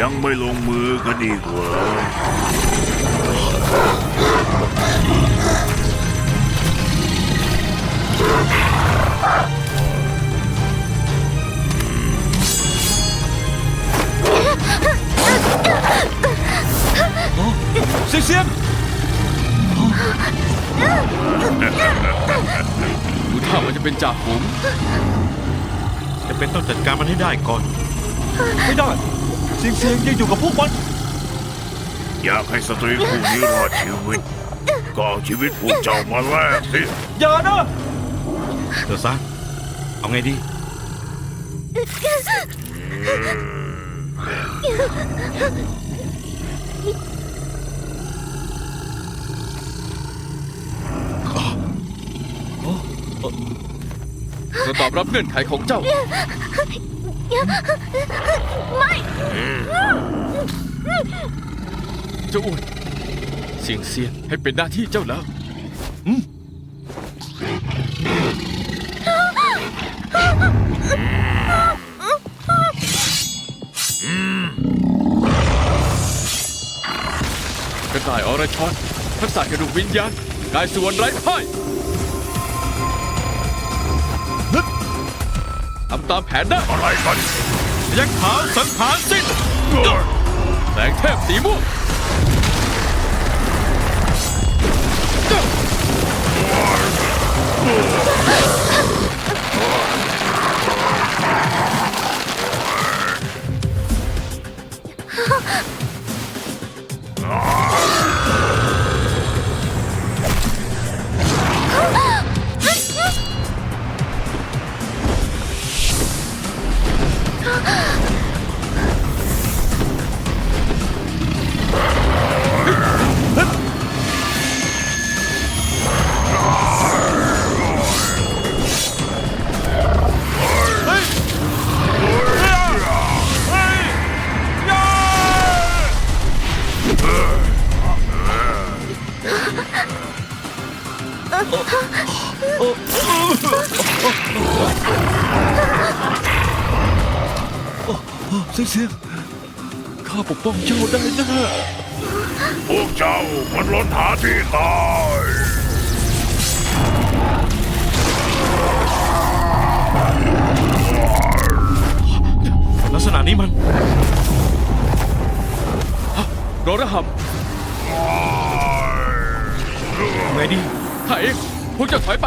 ยังไม่ลงมือกันอีกเหรอเสียงเสียงดูท่ามันจะเป็นจ่าฝูงจะเป็นต้องจัดการมันให้ได้ก่อน ไม่ได้เสียงเสียงยังอยู่กับพวกมัน อยากให้สตรีคู่นี้รอดชีวิต ก็เอาชีวิตพวกเจ้ามาแลกสิอย่านะเดอะซานเอาไงดี เราตอบรับเงื่อนไขของเจ้า เจ้าอ้วนเสียงเสียงให้เป็นหน้าที่เจ้าแล้วกระต่ายอรชรทักษะกระดูกวิญญาณกายส่วนไร้พ่าย ทำตามแผนได้อะไรกันยักษ์ขาวสังหารสิ้นแสงเทพสีม่วง 어? เสียงเสียงข้าปกป้องเจ้าได้แน่พวกเจ้ามันล้นหาที่ตายลักษณะนี้มันรอระหเอาไงดีำข้าเองพวกเจ้าถอยไป